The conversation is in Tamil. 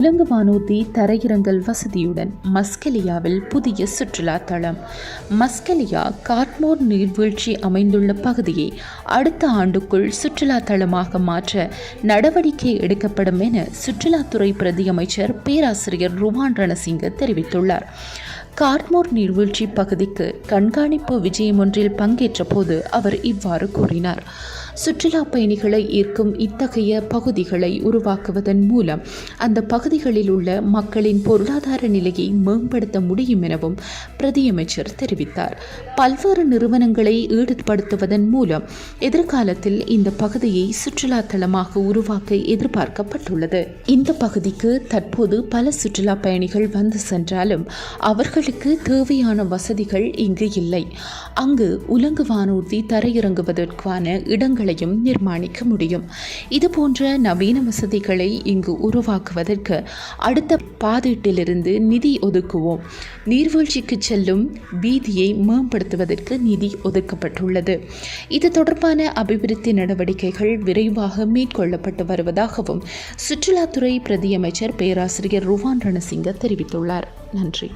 உலங்கு வானூர்தி தரையிறங்கல் வசதியுடன் மஸ்கெலியாவில் புதிய சுற்றுலா தளம். மஸ்கெலியா கார்ட்மோர் நீர்வீழ்ச்சி அமைந்துள்ள பகுதியை அடுத்த ஆண்டுக்குள் சுற்றுலா தளமாக மாற்ற நடவடிக்கை எடுக்கப்படும் என சுற்றுலாத்துறை பிரதி அமைச்சர் பேராசிரியர் ருவான் ரணசிங்க தெரிவித்துள்ளார். கார்ட்மோர் நீர்வீழ்ச்சி பகுதிக்கு கண்காணிப்பு விஜயம் ஒன்றில் பங்கேற்ற போது அவர் இவ்வாறு கூறினார். சுற்றுலா பயணிகளை ஈர்க்கும் இத்தகைய பகுதிகளை உருவாக்குவதன் மூலம் அந்த பகுதிகளில் உள்ள மக்களின் பொருளாதார நிலையை மேம்படுத்த முடியும் எனவும் பிரதியமைச்சர் தெரிவித்தார். பல்வேறு நிறுவனங்களை ஈடுபடுத்துவதன் மூலம் எதிர்காலத்தில் இந்த பகுதியை சுற்றுலா தலமாக உருவாக்க எதிர்பார்க்கப்பட்டுள்ளது. இந்த பகுதிக்கு தற்போது பல சுற்றுலா பயணிகள் வந்து சென்றாலும் அவர்களுக்கு தேவையான வசதிகள் இங்கு இல்லை. அங்கு உலங்கு வானூர்தி தரையிறங்குவதற்கான இடங்களையும் நிர்மாணிக்க முடியும். இதுபோன்ற நவீன வசதிகளை இங்கு உருவாக்குவதற்கு அடுத்த பாதீட்டிலிருந்து நிதி ஒதுக்குவோம். நீர்வீழ்ச்சிக்கு செல்லும் வீதியை மேம்படுத்துவதற்கு நிதி ஒதுக்கப்பட்டுள்ளது. இது தொடர்பான அபிவிருத்தி நடவடிக்கைகள் விரைவாக மேற்கொள்ளப்பட்டு வருவதாகவும் சுற்றுலாத்துறை பிரதியமைச்சர் பேராசிரியர் ருவான் ரணசிங்க தெரிவித்துள்ளார். நன்றி.